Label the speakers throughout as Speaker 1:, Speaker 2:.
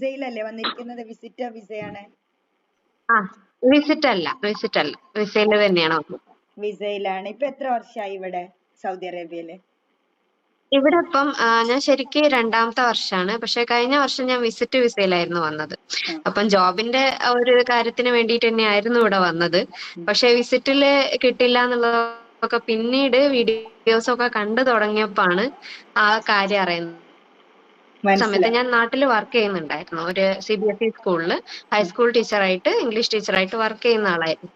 Speaker 1: വിസയിലല്ലേ വന്നിരിക്കുന്നത്? വിസിറ്റർ വിസയാണ്.
Speaker 2: ആ വിസിറ്റ് അല്ല വിസിറ്റ് അല്ല വിസയിൽ തന്നെയാണ്
Speaker 1: വിസയിലാണ്. ഇപ്പൊ എത്ര വർഷമായി ഇവിടെ സൗദി അറേബ്യയിൽ?
Speaker 2: ഇവിടെ ഇപ്പം ഞാൻ ശരിക്ക് രണ്ടാമത്തെ വർഷമാണ്. പക്ഷെ കഴിഞ്ഞ വർഷം ഞാൻ വിസിറ്റ് വിസയിലായിരുന്നു വന്നത്. അപ്പം ജോബിന്റെ ഒരു കാര്യത്തിന് വേണ്ടിയിട്ട് തന്നെയായിരുന്നു ഇവിടെ വന്നത്. പക്ഷെ വിസിറ്റിൽ കിട്ടില്ല എന്നുള്ളതൊക്കെ പിന്നീട് വീഡിയോസ് ഒക്കെ കണ്ടു തുടങ്ങിയപ്പോഴാണ് ആ കാര്യം അറിയുന്നത്. സമയത്ത് ഞാൻ നാട്ടിൽ വർക്ക് ചെയ്യുന്നുണ്ടായിരുന്നു. ഒരു സി ബി എസ് ഇ സ്കൂളിൽ ഹൈസ്കൂൾ ടീച്ചറായിട്ട് ഇംഗ്ലീഷ് ടീച്ചറായിട്ട് വർക്ക് ചെയ്യുന്ന ആളായിരുന്നു.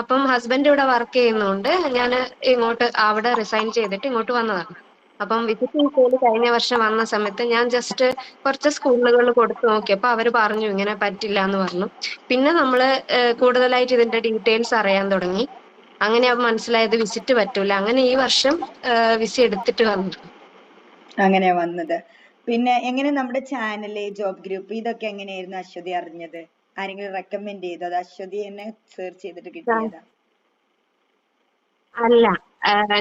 Speaker 2: അപ്പം ഹസ്ബൻഡ് ഇവിടെ വർക്ക് ചെയ്യുന്നതുകൊണ്ട് ഞാൻ ഇങ്ങോട്ട് അവിടെ റിസൈൻ ചെയ്തിട്ട് ഇങ്ങോട്ട് വന്നതാണ് അപ്പം വിസിറ്റ് സ്കൂളിൽ കഴിഞ്ഞ വർഷം വന്ന സമയത്ത് ഞാൻ ജസ്റ്റ് കുറച്ച് സ്കൂളുകൾ കൊടുത്തു നോക്കിയപ്പോൾ അവർ പറഞ്ഞു ഇങ്ങനെ പറ്റില്ല എന്ന് പറഞ്ഞു. പിന്നെ നമ്മൾ കൂടുതലായിട്ട് ഇതിന്റെ ഡീറ്റെയിൽസ് അറിയാൻ തുടങ്ങി. അങ്ങനെ മനസ്സിലായത് വിസിറ്റ് പറ്റൂല. അങ്ങനെ ഈ വർഷം വിസ എടുത്തിട്ട് വന്നു.
Speaker 1: അങ്ങനെയാ വന്നത്. പിന്നെ എങ്ങനെ നമ്മുടെ ചാനൽ ജോബ് ഗ്രൂപ്പ് ഇതൊക്കെ എങ്ങനെയായിരുന്നു അശ്വതി അറിഞ്ഞത്? ആരെങ്കിലും റെക്കമെൻഡ് ചെയ്തോ? അത് അശ്വതി എന്നെ സെർച്ച് ചെയ്തിട്ട് കിട്ടിയതാ?
Speaker 2: അല്ല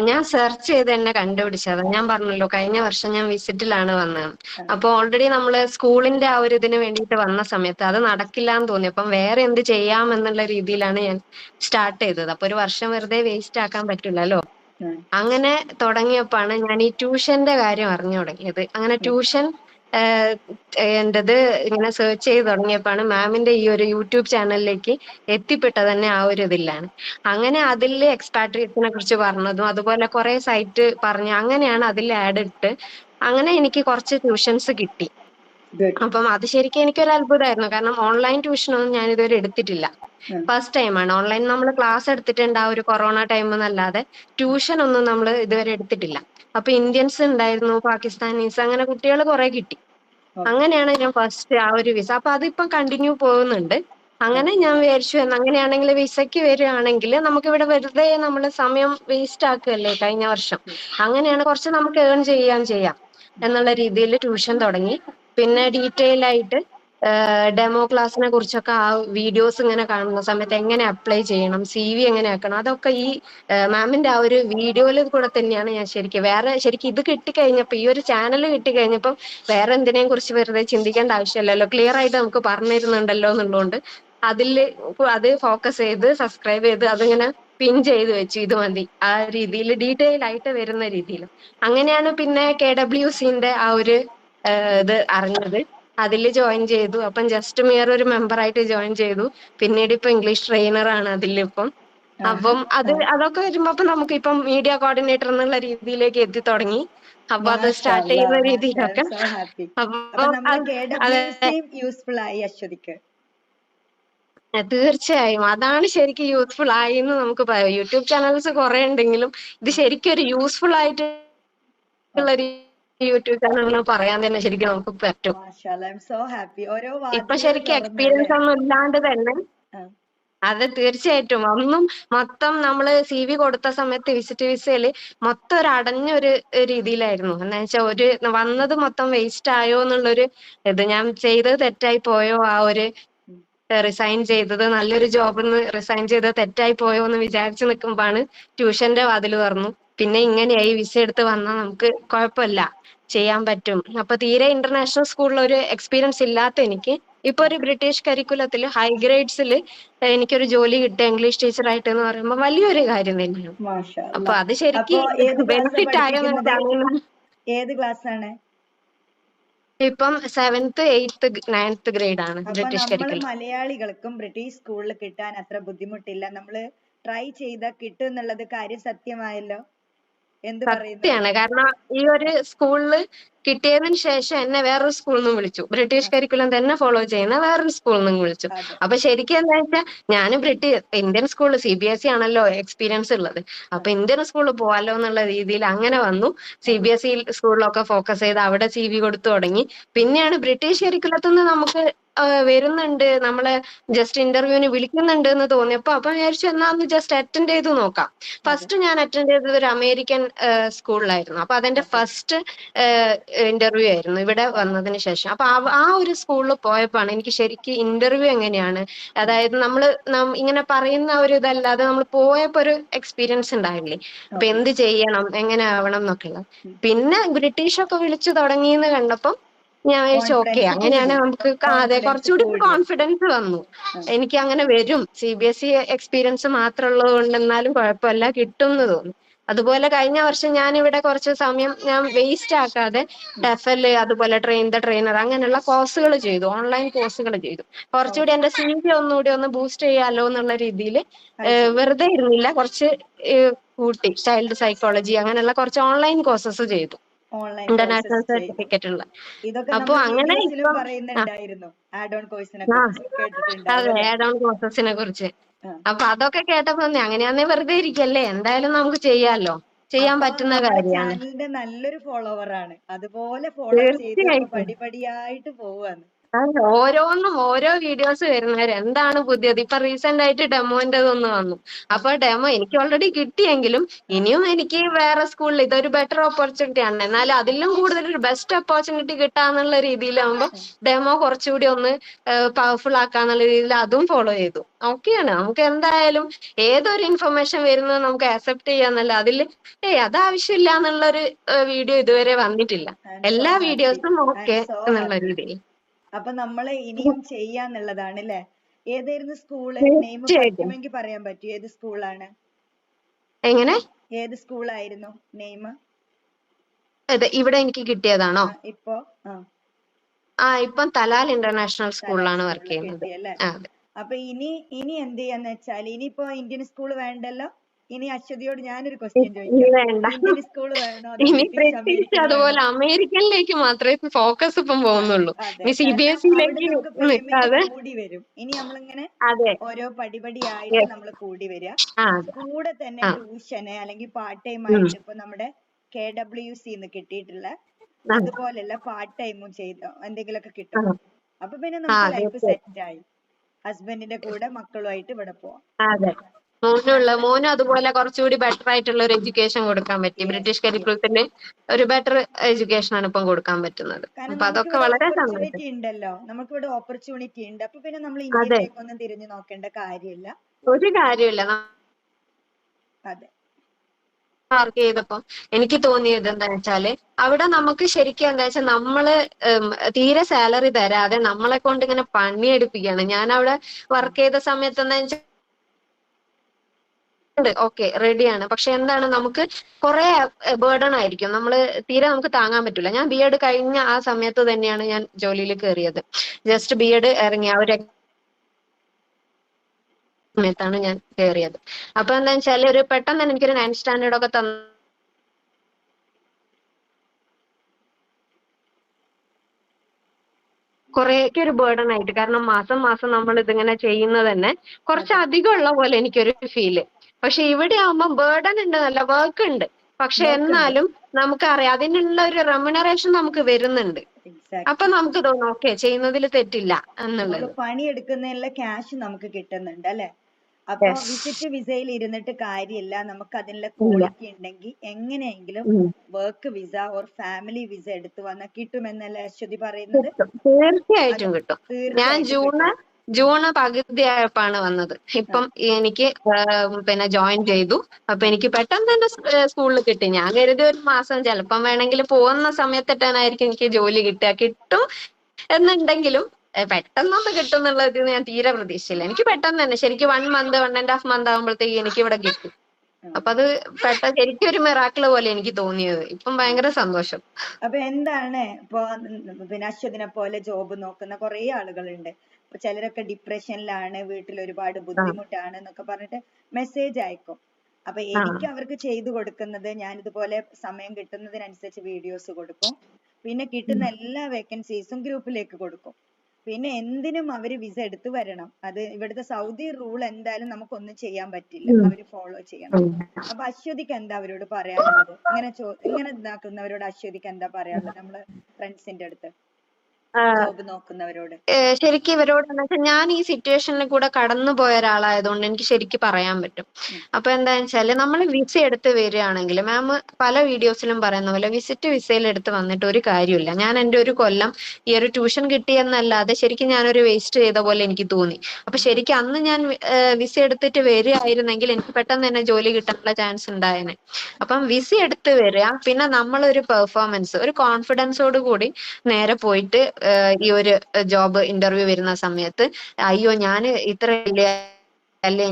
Speaker 2: ഞാൻ സെർച്ച് ചെയ്ത് തന്നെ കണ്ടുപിടിച്ചത്. ഞാൻ പറഞ്ഞല്ലോ കഴിഞ്ഞ വർഷം ഞാൻ വിസിറ്റിലാണ് വന്നത്. അപ്പൊ ഓൾറെഡി നമ്മൾ സ്കൂളിന്റെ ആ ഒരു ഇതിന് വേണ്ടിയിട്ട് വന്ന സമയത്ത് അത് നടക്കില്ല എന്ന് തോന്നി. അപ്പം വേറെ എന്ത് ചെയ്യാം എന്നുള്ള രീതിയിലാണ് ഞാൻ സ്റ്റാർട്ട് ചെയ്തത്. അപ്പൊ ഒരു വർഷം വെറുതെ വേസ്റ്റ് ആക്കാൻ പറ്റില്ലല്ലോ. അങ്ങനെ തുടങ്ങിയപ്പോഴാണ് ഞാൻ ഈ ട്യൂഷന്റെ കാര്യം അറിഞ്ഞു തുടങ്ങിയത്. അങ്ങനെ ട്യൂഷൻ എന്റേത് ഇങ്ങനെ സെർച്ച് ചെയ്ത് തുടങ്ങിയപ്പോഴാണ് മാമിന്റെ ഈ ഒരു യൂട്യൂബ് ചാനലിലേക്ക് എത്തിപ്പെട്ട തന്നെ ആ ഒരു ഇതിലാണ്. അങ്ങനെ അതിൽ എക്സ്പാട്രിയത്തിനെ കുറിച്ച് പറഞ്ഞതും അതുപോലെ കുറെ സൈറ്റ് പറഞ്ഞു അങ്ങനെയാണ് അതിൽ ആഡ് ഇട്ട് അങ്ങനെ എനിക്ക് കുറച്ച് ട്യൂഷൻസ് കിട്ടി. അപ്പം അത് ശരിക്കും എനിക്കൊരു അത്ഭുതമായിരുന്നു. കാരണം ഓൺലൈൻ ട്യൂഷൻ ഒന്നും ഞാൻ ഇതുവരെ എടുത്തിട്ടില്ല. ഫസ്റ്റ് ടൈമാണ് ഓൺലൈൻ നമ്മൾ ക്ലാസ് എടുത്തിട്ടുണ്ട് ആ ഒരു കൊറോണ ടൈം എന്നല്ലാതെ ട്യൂഷൻ ഒന്നും നമ്മൾ ഇതുവരെ എടുത്തിട്ടില്ല. അപ്പൊ ഇന്ത്യൻസ് ഉണ്ടായിരുന്നു പാകിസ്ഥാനീസ് അങ്ങനെ കുട്ടികൾ കുറെ കിട്ടി. അങ്ങനെയാണ് ഞാൻ ഫസ്റ്റ് ആ ഒരു വിസ അപ്പൊ അതിപ്പം കണ്ടിന്യൂ പോകുന്നുണ്ട്. അങ്ങനെ ഞാൻ വിചാരിച്ചു അങ്ങനെയാണെങ്കിൽ വിസയ്ക്ക് വരികയാണെങ്കിൽ നമുക്ക് ഇവിടെ വെറുതെ നമ്മൾ സമയം വേസ്റ്റ് ആക്കുകയല്ലേ കഴിഞ്ഞ വർഷം? അങ്ങനെയാണ് കുറച്ച് നമുക്ക് ഏൺ ചെയ്യാൻ ചെയ്യാം എന്നുള്ള രീതിയിൽ ട്യൂഷൻ തുടങ്ങി. പിന്നെ ഡീറ്റെയിൽ ആയിട്ട് ഡെമോ ക്ലാസ്സിനെ കുറിച്ചൊക്കെ ആ വീഡിയോസ് ഇങ്ങനെ കാണുന്ന സമയത്ത് എങ്ങനെ അപ്ലൈ ചെയ്യണം സി വി എങ്ങനെ ആക്കണം അതൊക്കെ ഈ മാമിന്റെ ആ ഒരു വീഡിയോയിൽ കൂടെ തന്നെയാണ് ഞാൻ ശരിക്കും വേറെ ശരിക്കും ഇത് കിട്ടിക്കഴിഞ്ഞപ്പോ ഈ ഒരു ചാനൽ കിട്ടിക്കഴിഞ്ഞപ്പം വേറെ എന്തിനേയും കുറിച്ച് വെറുതെ ചിന്തിക്കേണ്ട ആവശ്യമില്ലല്ലോ. ക്ലിയർ ആയിട്ട് നമുക്ക് പറഞ്ഞു തരുന്നുണ്ടല്ലോ എന്നുള്ളതുകൊണ്ട് അതിൽ അത് ഫോക്കസ് ചെയ്ത് സബ്സ്ക്രൈബ് ചെയ്ത് അതിങ്ങനെ പിൻ ചെയ്ത് വെച്ചു ഇത് മതി. ആ രീതിയിൽ ഡീറ്റെയിൽ ആയിട്ട് വരുന്ന രീതിയിൽ അങ്ങനെയാണ് പിന്നെ കെ ഡബ്ല്യു സിന്റെ ആ ഒരു ഇത് അറിഞ്ഞത്. അതിൽ ജോയിൻ ചെയ്തു. അപ്പം ജസ്റ്റ് മിയർ ഒരു മെമ്പർ ആയിട്ട് ജോയിൻ ചെയ്തു. പിന്നീട് ഇപ്പൊ ഇംഗ്ലീഷ് ട്രെയിനർ ആണ് അതിലിപ്പം. അപ്പം അത് അതൊക്കെ വരുമ്പോ അപ്പൊ നമുക്ക് ഇപ്പം മീഡിയ കോർഡിനേറ്റർ എന്നുള്ള രീതിയിലേക്ക് എത്തി തുടങ്ങി. അപ്പൊ അത് സ്റ്റാർട്ട് ചെയ്യുന്ന രീതിയിലൊക്കെ.
Speaker 1: യൂസ്ഫുൾ ആയി അശ്വതിക്ക്.
Speaker 2: തീർച്ചയായും. അതാണ് ശരിക്കും യൂസ്ഫുൾ ആയി എന്ന് നമുക്ക് പറയാം. യൂട്യൂബ് ചാനൽസ് കുറെ ഉണ്ടെങ്കിലും ഇത് ശരിക്കും ഒരു യൂസ്ഫുൾ ആയിട്ടുള്ള യൂട്യൂബ് ചാനൽ എന്ന് പറയാൻ തന്നെ ശരിക്കും നമുക്ക് പറ്റും. ഇപ്പൊ ശരിക്കും എക്സ്പീരിയൻസ് ഒന്നും ഇല്ലാണ്ട് തന്നെ. അതെ തീർച്ചയായിട്ടും. അന്നും മൊത്തം നമ്മൾ സി വി കൊടുത്ത സമയത്ത് വിസിറ്റ് വിസയിൽ മൊത്തം ഒരു അടഞ്ഞ ഒരു രീതിയിലായിരുന്നു. എന്ന് വെച്ചാൽ ഒരു വന്നത് മൊത്തം വേസ്റ്റ് ആയോ എന്നുള്ളൊരു ഇത്. ഞാൻ ചെയ്തത് തെറ്റായി പോയോ? ആ ഒരു റിസൈൻ ചെയ്തത്. നല്ലൊരു ജോബിൽ നിന്ന് റിസൈൻ ചെയ്തത് തെറ്റായി പോയോ എന്ന് വിചാരിച്ചു നിൽക്കുമ്പോഴാണ് ട്യൂഷന്റെ വാതിൽ തുറന്നു. പിന്നെ ഇങ്ങനെയായി വിസ എടുത്ത് വന്നാൽ നമുക്ക് കുഴപ്പമില്ല. ചെയ്യാൻ പറ്റും. അപ്പൊ തീരെ ഇന്റർനാഷണൽ സ്കൂളിൽ ഒരു എക്സ്പീരിയൻസ് ഇല്ലാത്ത എനിക്ക്. ഇപ്പൊ ഒരു ബ്രിട്ടീഷ് കരിക്കുലത്തിൽ ഹൈ ഗ്രേഡ്സിൽ എനിക്കൊരു ജോലി കിട്ടുക ഇംഗ്ലീഷ് ടീച്ചർ ആയിട്ട് എന്ന് പറയുമ്പോൾ വലിയൊരു കാര്യം തന്നെയാണ്. അപ്പൊ അത് ശരിക്കും ബെനിഫിറ്റ്
Speaker 1: ഏത് ക്ലാസ് ആണ്?
Speaker 2: ഇപ്പം സെവൻത്ത് എയ്ത്ത് നയൻത്ത് ഗ്രേഡ് ആണ് ബ്രിട്ടീഷ് കരിക്കുലം
Speaker 1: മലയാളികൾക്കും ബ്രിട്ടീഷ് സ്കൂളിൽ കിട്ടാൻ അത്ര ബുദ്ധിമുട്ടില്ല. നമ്മൾ ട്രൈ ചെയ്താൽ കിട്ടും എന്നുള്ളത് കാര്യം സത്യമായല്ലോ?
Speaker 2: സത്യാണ് കാരണം ഈ ഒരു സ്കൂളിൽ കിട്ടിയതിന് ശേഷം എന്നെ വേറൊരു സ്കൂളിൽ നിന്നും വിളിച്ചു. ബ്രിട്ടീഷ് കരിക്കുലം തന്നെ ഫോളോ ചെയ്യുന്ന വേറൊരു സ്കൂളിൽ നിന്നും വിളിച്ചു. അപ്പൊ ശരിക്കും എന്താ വെച്ചാൽ ഞാൻ ബ്രിട്ടീഷ് ഇന്ത്യൻ സ്കൂളിൽ സി ബി എസ് ഇ ആണല്ലോ എക്സ്പീരിയൻസ് ഉള്ളത്. അപ്പൊ ഇന്ത്യൻ സ്കൂളിൽ പോവാലോ എന്നുള്ള രീതിയിൽ അങ്ങനെ വന്നു. സി ബി എസ് ഇ സ്കൂളിലൊക്കെ ഫോക്കസ് ചെയ്ത് അവിടെ സി വി കൊടുത്തു തുടങ്ങി. പിന്നെയാണ് ബ്രിട്ടീഷ് കരിക്കുലത്തിൽ നിന്ന് നമുക്ക് വരുന്നുണ്ട്. നമ്മളെ ജസ്റ്റ് ഇന്റർവ്യൂവിന് വിളിക്കുന്നുണ്ട് എന്ന് തോന്നിയപ്പോ അപ്പൊ വിചാരിച്ചു എന്നാ ഒന്ന് ജസ്റ്റ് അറ്റൻഡ് ചെയ്ത് നോക്കാം. ഫസ്റ്റ് ഞാൻ അറ്റൻഡ് ചെയ്തത് ഒരു അമേരിക്കൻ സ്കൂളിലായിരുന്നു അപ്പൊ അതെന്റെ ഫസ്റ്റ് ഇന്റർവ്യൂ ആയിരുന്നു ഇവിടെ വന്നതിന് ശേഷം. അപ്പൊ ആ- ഒരു സ്കൂളിൽ പോയപ്പോഴാണ് എനിക്ക് ശരിക്കും ഇന്റർവ്യൂ എങ്ങനെയാണ്? അതായത് നമ്മൾ ഇങ്ങനെ പറയുന്ന ഒരു ഇതല്ലാതെ നമ്മൾ പോയപ്പോ ഒരു എക്സ്പീരിയൻസ് ഉണ്ടായില്ലേ? അപ്പൊ എന്ത് ചെയ്യണം? എങ്ങനെ ആവണം എന്നൊക്കെയുള്ള. പിന്നെ ബ്രിട്ടീഷ് ഒക്കെ വിളിച്ചു തുടങ്ങിയെന്ന് കണ്ടപ്പം ഞാൻ വിചാരിച്ചു ഓക്കെ
Speaker 1: അങ്ങനെയാണ്
Speaker 2: നമുക്ക് അതെ കുറച്ചുകൂടി
Speaker 1: കൂടി.
Speaker 2: കോൺഫിഡൻസ് വന്നു. എനിക്ക് അങ്ങനെ വരും. C B S E experience മാത്രമുള്ളത് കൊണ്ട് എന്നാലും കുഴപ്പമില്ല കിട്ടും എന്ന് തോന്നി. അതുപോലെ കഴിഞ്ഞ വർഷം ഞാൻ ഇവിടെ കുറച്ച് സമയം ഞാൻ വേസ്റ്റ് ആക്കാതെ ടെഫൽ അതുപോലെ ട്രെയിൻ ദ ട്രെയിനർ അങ്ങനെയുള്ള കോഴ്സുകൾ ചെയ്തു. ഓൺലൈൻ കോഴ്സുകൾ ചെയ്തു. കുറച്ചുകൂടി എന്റെ സി വി ഒന്നുകൂടി ഒന്ന് ബൂസ്റ്റ് ചെയ്യാലോ എന്നുള്ള രീതിയിൽ വെറുതെ ഇരുന്നില്ല. കുറച്ച് കൂട്ടി. ചൈൽഡ് സൈക്കോളജി അങ്ങനെയുള്ള കുറച്ച് ഓൺലൈൻ കോഴ്സസ് ചെയ്തു. ഇന്റർനാഷണൽ സർട്ടിഫിക്കറ്റ് ഉള്ള. അപ്പൊ അങ്ങനെ. അതെ ആഡ് ഓൺ കോഴ്സസിനെ കുറിച്ച്. അപ്പൊ അതൊക്കെ കേട്ടപ്പോ തോന്നി അങ്ങനെയാന്നേ വെറുതെ ഇരിക്കല്ലേ? എന്തായാലും നമുക്ക് ചെയ്യാലോ? ചെയ്യാൻ പറ്റുന്ന കാര്യമാണ്.
Speaker 1: നല്ലൊരു ഫോളോവർ ആണ്. അതുപോലെ ഫോളോ ചെയ്ത്. പടിപടിയായിട്ട് പോവാണ്.
Speaker 2: ഓരോന്നും ഓരോ വീഡിയോസ് വരുന്നവര്. എന്താണ് പുതിയത്? ഇപ്പൊ റീസെന്റ് ആയിട്ട് ഡെമോന്റെ ഒന്ന് വന്നു. അപ്പൊ ഡെമോ എനിക്ക് ഓൾറെഡി കിട്ടിയെങ്കിലും ഇനിയും എനിക്ക് വേറെ സ്കൂളിൽ ഇതൊരു ബെറ്റർ ഓപ്പർച്യൂണിറ്റി ആണ്. എന്നാലും അതിലും കൂടുതൽ ഒരു ബെസ്റ്റ് ഓപ്പർച്യൂണിറ്റി കിട്ടാന്നുള്ള രീതിയിലാവുമ്പോ ഡെമോ കുറച്ചുകൂടി ഒന്ന് പവർഫുൾ ആക്കാന്നുള്ള രീതിയിൽ അതും ഫോളോ ചെയ്തു. ഓക്കെയാണ് നമുക്ക് എന്തായാലും ഏതൊരു ഇൻഫർമേഷൻ വരുന്നത് നമുക്ക് അക്സെപ്റ്റ് ചെയ്യാന്നല്ല. അതിൽ ഏയ് അത് ആവശ്യമില്ല എന്നുള്ളൊരു വീഡിയോ ഇതുവരെ വന്നിട്ടില്ല. എല്ലാ വീഡിയോസും ഓക്കെ എന്നുള്ള രീതിയിൽ.
Speaker 1: അപ്പൊ നമ്മൾ ഇനിയും ചെയ്യാന്നുള്ളതാണ് ല്ലേ ഏതായിരുന്നു സ്കൂൾ നെയിം. പറ്റുമെങ്കിൽ പറയാൻ പറ്റും ഏത് സ്കൂളാണ്
Speaker 2: എങ്ങനെ?
Speaker 1: ഏത് സ്കൂളായിരുന്നു നെയിം
Speaker 2: ഇവിടെ എനിക്ക് കിട്ടിയതാണോ?
Speaker 1: ഇപ്പോ? ആ.
Speaker 2: ഇപ്പം തലാൽ ഇന്റർനാഷണൽ സ്കൂളിലാണ് വർക്ക് ചെയ്യുന്നത്.
Speaker 1: അപ്പൊ ഇനി ഇനി എന്ത് ചെയ്യാന്ന് വെച്ചാൽ ഇനിയിപ്പോ ഇന്ത്യൻ സ്കൂൾ വേണ്ടല്ലോ? ഇനി അശ്വതിയോട് ഞാനൊരു ക്വസ്റ്റ്യൻ ചോദിക്കാം. സ്കൂൾ വേണോ
Speaker 2: അതുപോലെ അമേരിക്കനിലേക്ക് മാത്രമേ ഫോക്കസ് ഇപ്പം പോകുന്നുള്ളൂ. സി ബി എസ്
Speaker 1: കൂടി വരും. ഇനി നമ്മളിങ്ങനെ ഓരോ പടിപടിയായിട്ട്. നമ്മൾ കൂടി വരിക കൂടെ തന്നെ. ട്യൂഷന് അല്ലെങ്കിൽ പാർട്ട് ടൈം. ആയിട്ട് ഇപ്പൊ നമ്മുടെ കെ ഡബ്ല്യു സിന്ന് കിട്ടിയിട്ടുള്ള. അതുപോലെയുള്ള പാർട്ട് ടൈമും ചെയ്ത് എന്തെങ്കിലുമൊക്കെ
Speaker 2: ഒക്കെ
Speaker 1: കിട്ടും അപ്പൊ പിന്നെ നമുക്ക് ലൈഫ്. സെറ്റ് ആയി. ഹസ്ബൻഡിന്റെ കൂടെ മക്കളുമായിട്ട് ഇവിടെ പോവാം.
Speaker 2: മോനുള്ള മോനും അതുപോലെ കുറച്ചുകൂടി ബെറ്റർ ആയിട്ടുള്ള ഒരു എഡ്യൂക്കേഷൻ കൊടുക്കാൻ പറ്റി. ബ്രിട്ടീഷ്. കരിക്കുലത്തിന്റെ ഒരു ബെറ്റർ എഡ്യൂക്കേഷൻ ആണ് ഇപ്പം കൊടുക്കാൻ പറ്റുന്നത്. അപ്പൊ അതൊക്കെ വളരെ
Speaker 1: ഉണ്ടല്ലോ. ഓപ്പർച്യൂണിറ്റി ഉണ്ട്. അപ്പൊ പിന്നെ നമ്മൾ ഇന്ത്യയിലേക്കൊന്നും തിരിഞ്ഞു നോക്കേണ്ട കാര്യമില്ല.
Speaker 2: ഒരു കാര്യമില്ല.
Speaker 1: അതെ.
Speaker 2: മാർക്ക് ചെയ്തപ്പോ എനിക്ക് തോന്നിയത് എന്താ വെച്ചാൽ അവിടെ നമുക്ക് ശരിക്കും എന്താ വെച്ചാൽ നമ്മൾ തീരെ സാലറി തരാതെ നമ്മളെ കൊണ്ട് ഇങ്ങനെ പണിയെടുപ്പിക്കുകയാണ്. ഞാൻ അവിടെ വർക്ക് ചെയ്ത സമയത്ത് എന്താ വെച്ചാൽ ഓക്കെ റെഡിയാണ്. പക്ഷെ എന്താണ് നമുക്ക് കുറെ ബേർഡൺ ആയിരിക്കും. നമ്മൾ തീരെ നമുക്ക് താങ്ങാൻ പറ്റില്ല ഞാൻ ബി എഡ് കഴിഞ്ഞ ആ സമയത്ത് തന്നെയാണ് ഞാൻ ജോലിയിൽ കയറിയത്. ജസ്റ്റ് ബി എഡ് ഇറങ്ങിയ ഒരു സമയത്താണ് ഞാൻ കയറിയത്. അപ്പൊ എന്താ വെച്ചാൽ ഒരു പെട്ടെന്ന് തന്നെ എനിക്കൊരു നയൻ സ്റ്റാൻഡേർഡ് ഒക്കെ തന്നു കുറേയൊക്കെ ഒരു ബേർഡൺ ആയിട്ട്. കാരണം മാസം മാസം നമ്മൾ ഇതിങ്ങനെ ചെയ്യുന്നത് തന്നെ കുറച്ച് അധികം ഉള്ള പോലെ എനിക്കൊരു ഫീൽ. പക്ഷെ ഇവിടെ ആവുമ്പോൾ ബേർഡൺ ഉണ്ട് നല്ല വർക്ക് ഉണ്ട്. പക്ഷെ. എന്നാലും നമുക്കറിയാം അതിനുള്ള ഒരു റെമ്യൂണറേഷൻ നമുക്ക് വരുന്നുണ്ട്. അപ്പൊ നമുക്ക് തോന്നും ഓക്കെ ചെയ്യുന്നതിൽ തെറ്റില്ല എന്നുള്ളത്.
Speaker 1: പണി പണിയെടുക്കുന്നതിനുള്ള ക്യാഷ് നമുക്ക് കിട്ടുന്നുണ്ട് അല്ലെ? അപ്പൊ വിസിറ്റ് വിസയിൽ ഇരുന്നിട്ട് കാര്യമില്ല. നമുക്ക് അതിനുള്ള ക്വാളിറ്റി ഉണ്ടെങ്കിൽ എങ്ങനെയെങ്കിലും work visa or family visa എടുത്തു വന്നാൽ കിട്ടുമെന്നല്ലേ അശ്വതി പറയുന്നത്.
Speaker 2: തീർച്ചയായിട്ടും കിട്ടും. ഞാൻ ജൂണ്
Speaker 1: കിട്ടും.
Speaker 2: ജൂണ് പകുതി ആയപ്പോഴാണ് വന്നത്. ഇപ്പം എനിക്ക് പിന്നെ ജോയിൻ ചെയ്തു. അപ്പൊ എനിക്ക് പെട്ടെന്ന് തന്നെ സ്കൂളിൽ കിട്ടി. ഞാൻ കരുതി ഒരു മാസം ചിലപ്പം വേണമെങ്കിൽ പോകുന്ന സമയത്തിട്ടാനായിരിക്കും എനിക്ക് ജോലി കിട്ടുക. കിട്ടും എന്നുണ്ടെങ്കിലും പെട്ടെന്നൊന്ന് കിട്ടും എന്നുള്ളത് ഞാൻ തീരെ പ്രതീക്ഷയില്ല എനിക്ക് പെട്ടെന്ന് തന്നെ ശരിക്കും one month one and half month ആകുമ്പോഴത്തേക്ക് എനിക്ക് ഇവിടെ കിട്ടി. അപ്പൊ അത് പെട്ടെന്ന് ശരിക്കും ഒരു മിറാക്കിൾ പോലെ എനിക്ക് തോന്നിയത്. ഇപ്പം ഭയങ്കര സന്തോഷം.
Speaker 1: അപ്പൊ എന്താണ്? ഇപ്പൊ പിന്നെ അശ്വതിനെ പോലെ ജോബ് നോക്കുന്ന കുറെ ആളുകളുണ്ട്. ചിലരൊക്കെ ഡിപ്രഷനിലാണ് വീട്ടിൽ ഒരുപാട് ബുദ്ധിമുട്ടാണ് എന്നൊക്കെ പറഞ്ഞിട്ട് മെസ്സേജ് അയക്കും. അപ്പൊ എനിക്ക് അവർക്ക് ചെയ്തു കൊടുക്കുന്നത് ഞാൻ ഇതുപോലെ സമയം കിട്ടുന്നതിനനുസരിച്ച് വീഡിയോസ് കൊടുക്കും. പിന്നെ കിട്ടുന്ന എല്ലാ വേക്കൻസീസും ഗ്രൂപ്പിലേക്ക് കൊടുക്കും. പിന്നെ എന്തിനും അവർ വിസ എടുത്ത് വരണം. അത് ഇവിടുത്തെ സൗദി റൂൾ എന്തായാലും നമുക്കൊന്നും ചെയ്യാൻ പറ്റില്ല. അവർ ഫോളോ ചെയ്യണം. അപ്പൊ അശ്വതിക്ക് എന്താ അവരോട് പറയാനുള്ളത്? ഇങ്ങനെ ചോ ഇങ്ങനെ ഇതാക്കുന്നവരോട് അശ്വതിക്ക് എന്താ പറയാനുള്ളത്? നമ്മൾ ഫ്രണ്ട്സിന്റെ അടുത്ത്.
Speaker 2: ശരിക്കും ഇവരോട് വെച്ചാൽ ഞാൻ ഈ സിറ്റുവേഷനിൽ കൂടെ കടന്നു പോയ ഒരാളായതുകൊണ്ട് എനിക്ക് ശരിക്കും പറയാൻ പറ്റും. അപ്പൊ എന്താന്ന് വെച്ചാൽ നമ്മൾ വിസ എടുത്ത് വരികയാണെങ്കിൽ മാം പല വീഡിയോസിലും പറയുന്ന പോലെ വിസിറ്റ് വിസയിൽ എടുത്ത് വന്നിട്ട് ഒരു കാര്യമില്ല ഞാൻ എന്റെ ഒരു കൊല്ലം ഈ ഒരു ട്യൂഷൻ കിട്ടിയെന്നല്ലാതെ ശരിക്കും ഞാനൊരു വേസ്റ്റ് ചെയ്ത പോലെ എനിക്ക് തോന്നി. അപ്പൊ ശരിക്കും അന്ന് ഞാൻ വിസ എടുത്തിട്ട് വരികയായിരുന്നെങ്കിൽ എനിക്ക് പെട്ടെന്ന് തന്നെ ജോലി കിട്ടാനുള്ള ചാൻസ് ഉണ്ടായേനെ. അപ്പം വിസ എടുത്ത് വരിക പിന്നെ നമ്മളൊരു പെർഫോമൻസ് ഒരു കോൺഫിഡൻസോട് കൂടി നേരെ പോയിട്ട് ഈ ഒരു ജോബ് ഇന്റർവ്യൂ വരുന്ന സമയത്ത് അയ്യോ ഞാൻ ഇത്ര അല്ലേ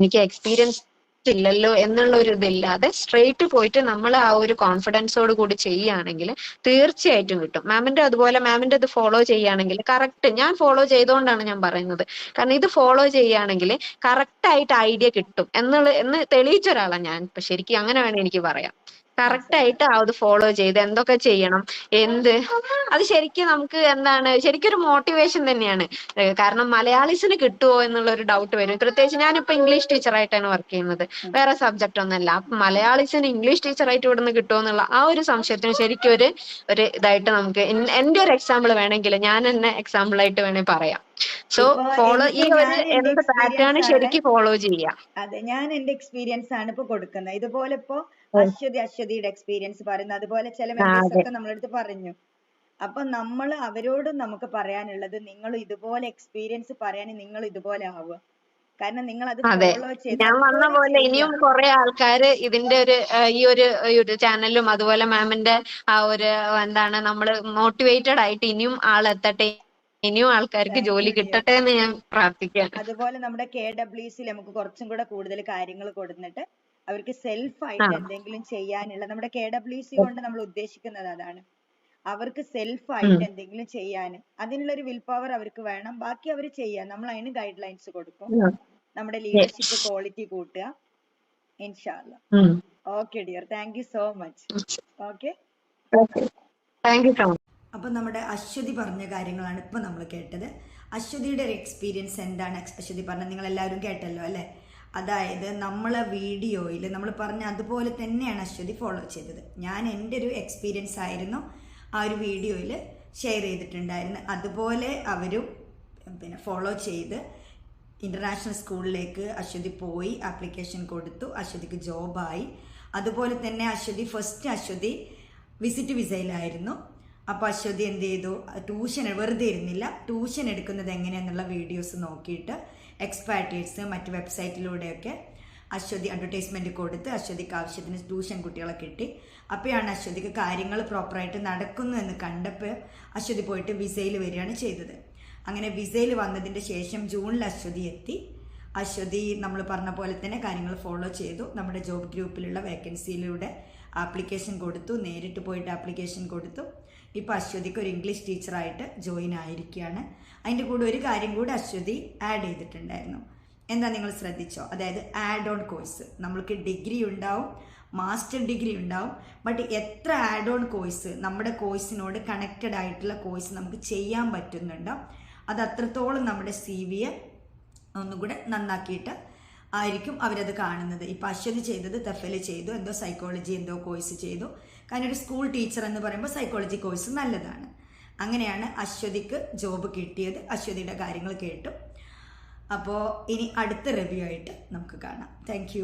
Speaker 2: എനിക്ക് എക്സ്പീരിയൻസ് ഇല്ലല്ലോ എന്നുള്ള ഒരു ഇതില്ലാതെ സ്ട്രെയിറ്റ് പോയിട്ട് നമ്മൾ ആ ഒരു കോൺഫിഡൻസോട് കൂടി ചെയ്യുകയാണെങ്കിൽ തീർച്ചയായിട്ടും കിട്ടും. മാമിന്റെ അതുപോലെ മാമിന്റെ ഇത് ഫോളോ ചെയ്യുകയാണെങ്കിൽ കറക്റ്റ് ഞാൻ ഫോളോ ചെയ്തുകൊണ്ടാണ് ഞാൻ പറയുന്നത്. കാരണം ഇത് ഫോളോ ചെയ്യുകയാണെങ്കിൽ കറക്റ്റ് ആയിട്ട് ഐഡിയ കിട്ടും. എന്നുള്ള എന്ന് തെളിയിച്ച ഒരാളാണ് ഞാൻ. ഇപ്പൊ ശരിക്കും അങ്ങനെ വേണം എനിക്ക് പറയാം. കറക്റ്റ് ആയിട്ട് അത് ഫോളോ ചെയ്ത് എന്തൊക്കെ ചെയ്യണം എന്ത്? അത് ശരിക്കും നമുക്ക് എന്താണ് ശരിക്കും ഒരു മോട്ടിവേഷൻ തന്നെയാണ് കാരണം മലയാളീസിന് കിട്ടുമോ എന്നുള്ള ഒരു ഡൗട്ട് വരും. പ്രത്യേകിച്ച് ഞാനിപ്പോ ഇംഗ്ലീഷ് ടീച്ചറായിട്ടാണ് വർക്ക് ചെയ്യുന്നത്. വേറെ സബ്ജക്റ്റ് ഒന്നല്ല അപ്പൊ മലയാളീസിന് ഇംഗ്ലീഷ് ടീച്ചറായിട്ട് ഇവിടുന്ന് കിട്ടുമോ എന്നുള്ള ആ ഒരു സംശയത്തിന് ശരിക്കും ഒരു ഒരു ഇതായിട്ട് നമുക്ക് എന്റെ ഒരു എക്സാമ്പിൾ വേണമെങ്കിൽ ഞാൻ തന്നെ എക്സാമ്പിൾ ആയിട്ട് വേണേ പറയാം. സോ ഫോളോ ഈ ഒരു എന്ത് പാറ്റേൺ ശരിക്കും ഫോളോ ചെയ്യാം
Speaker 1: അതെ ഞാൻ എന്റെ എക്സ്പീരിയൻസ് ആണ് ഇപ്പൊ കൊടുക്കുന്നത് ഇതുപോലെ ഇപ്പോ അശ്വതി അശ്വതിയുടെ എക്സ്പീരിയൻസ് പറയുന്നു അതുപോലെ ചില മെമ്പേഴ്സ്. ഒക്കെ നമ്മളടുത്ത് പറഞ്ഞു അപ്പൊ നമ്മൾ അവരോട് നമുക്ക് പറയാനുള്ളത് നിങ്ങൾ ഇതുപോലെ എക്സ്പീരിയൻസ് പറയാൻ നിങ്ങൾ ഇതുപോലെ ആവുക കാരണം നിങ്ങൾ അത്. ഫോളോ ചെയ്ത്
Speaker 2: ഞാൻ വന്ന പോലെ ഇനിയും. കുറെ ആൾക്കാര് ഇതിന്റെ ഒരു ഈ ഒരു ഒരു ചാനലും അതുപോലെ മാമിന്റെ ആ ഒരു എന്താണ് നമ്മൾ മോട്ടിവേറ്റഡ് ആയിട്ട് ഇനിയും ആളെത്തട്ടെ ഇനിയും ആൾക്കാർക്ക് ജോലി കിട്ടട്ടെ എന്ന് ഞാൻ പ്രാർത്ഥിക്കുകയാണ്.
Speaker 1: അതുപോലെ നമ്മുടെ കെ ഡബ്ല്യു സിയിൽ നമുക്ക് കുറച്ചും കൂടെ കൂടുതൽ കാര്യങ്ങൾ കൊടുത്തിട്ട് അവർക്ക് സെൽഫ് ആയിട്ട്. എന്തെങ്കിലും ചെയ്യാനുള്ള നമ്മുടെ കെ ഡബ്ല്യു സി കൊണ്ട് നമ്മൾ ഉദ്ദേശിക്കുന്നത് അതാണ്. അവർക്ക് സെൽഫ് ആയിട്ട് എന്തെങ്കിലും ചെയ്യാൻ. അതിനുള്ള ഒരു വിൽ പവർ അവർക്ക് വേണം. ബാക്കി അവർ ചെയ്യാം. നമ്മൾ അതിന് ഗൈഡ് ലൈൻസ് കൊടുക്കും നമ്മുടെ ലീഡർഷിപ്പ് ക്വാളിറ്റി കൂട്ടുക. ഇൻഷാല്ല. Okay dear thank you so much okay
Speaker 2: thank you so much
Speaker 1: അപ്പൊ നമ്മുടെ അശ്വതി പറഞ്ഞ കാര്യങ്ങളാണ് ഇപ്പൊ നമ്മൾ കേട്ടത്. അശ്വതിയുടെ ഒരു എക്സ്പീരിയൻസ് എന്താണ്? അശ്വതി പറഞ്ഞത് നിങ്ങൾ എല്ലാവരും കേട്ടല്ലോ അല്ലേ? അതായത് നമ്മളെ വീഡിയോയിൽ നമ്മൾ പറഞ്ഞ അതുപോലെ തന്നെയാണ് അശ്വതി ഫോളോ ചെയ്തത്. ഞാൻ എന്റെ ഒരു എക്സ്പീരിയൻസ് ആയിരുന്നു ആ ഒരു വീഡിയോയിൽ ഷെയർ ചെയ്തിട്ടുണ്ടായിരുന്നു അതുപോലെ അവരും പിന്നെ ഫോളോ ചെയ്ത് ഇന്റർനാഷണൽ സ്കൂളിലേക്ക് അശ്വതി പോയി ആപ്ലിക്കേഷൻ കൊടുത്തു അശ്വതിക്ക് ജോബായി അതുപോലെ തന്നെ അശ്വതി ഫസ്റ്റ് അശ്വതി വിസിറ്റ് വിസയിലായിരുന്നു അപ്പോൾ അശ്വതി എന്ത് ചെയ്തു? ട്യൂഷൻ വെറുതെ ഇരുന്നില്ല. ട്യൂഷൻ എടുക്കുന്നത് എങ്ങനെയെന്നുള്ള വീഡിയോസ് നോക്കിയിട്ട് എക്സ്പാർട്ടേഴ്സ് മറ്റ് വെബ്സൈറ്റിലൂടെയൊക്കെ അശ്വതി അഡ്വർടൈസ്മെന്റ് കൊടുത്ത് അശ്വതിക്ക് ആവശ്യത്തിന് ട്യൂഷൻ കുട്ടികളെ കിട്ടി. അപ്പോഴാണ് അശ്വതിക്ക് കാര്യങ്ങൾ പ്രോപ്പറായിട്ട് നടക്കുന്നു എന്ന് കണ്ടപ്പോൾ അശ്വതി പോയിട്ട് വിസയിൽ വരികയാണ് ചെയ്തത്. അങ്ങനെ വിസയിൽ വന്നതിന്റെ ശേഷം ജൂണിൽ അശ്വതി എത്തി. അശ്വതി നമ്മൾ പറഞ്ഞ പോലെ തന്നെ കാര്യങ്ങൾ ഫോളോ ചെയ്തു. നമ്മുടെ ജോബ് ഗ്രൂപ്പിലുള്ള വേക്കൻസിയിലൂടെ ആപ്ലിക്കേഷൻ കൊടുത്തു. നേരിട്ട് പോയിട്ട് ആപ്ലിക്കേഷൻ കൊടുത്തു. ഇപ്പോൾ അശ്വതിക്ക് ഒരു ഇംഗ്ലീഷ് ടീച്ചറായിട്ട് ജോയിൻ ആയിരിക്കുകയാണ്. അതിന്റെ കൂടെ ഒരു കാര്യം കൂടി അശ്വതി ആഡ് ചെയ്തിട്ടുണ്ടായിരുന്നു. എന്താ നിങ്ങൾ ശ്രദ്ധിച്ചോ? അതായത് ആഡ് ഓൺ കോഴ്സ് നമ്മൾക്ക് ഡിഗ്രി ഉണ്ടാവും മാസ്റ്റർ ഡിഗ്രി ഉണ്ടാവും ബട്ട് എത്ര ആഡ് ഓൺ കോഴ്സ് നമ്മുടെ കോഴ്സിനോട് കണക്റ്റഡ് ആയിട്ടുള്ള കോഴ്സ് നമുക്ക് ചെയ്യാൻ പറ്റുന്നുണ്ടോ? അത് അത്രത്തോളം നമ്മുടെ സി വിയെ ഒന്നുകൂടെ നന്നാക്കിയിട്ട് ആയിരിക്കും അവരത് കാണുന്നത്. ഇപ്പം അശ്വതി ചെയ്തത് തെഫൽ ചെയ്തു എന്തോ സൈക്കോളജി എന്തോ കോഴ്സ് ചെയ്തു. കാരണം ഒരു സ്കൂൾ ടീച്ചർ എന്ന് പറയുമ്പോൾ സൈക്കോളജി കോഴ്സ് നല്ലതാണ്. അങ്ങനെയാണ് അശ്വതിക്ക് ജോബ് കിട്ടിയത്. അശ്വതിയുടെ കാര്യങ്ങൾ കേട്ടു. അപ്പോൾ ഇനി അടുത്ത റിവ്യൂ ആയിട്ട് നമുക്ക് കാണാം. താങ്ക്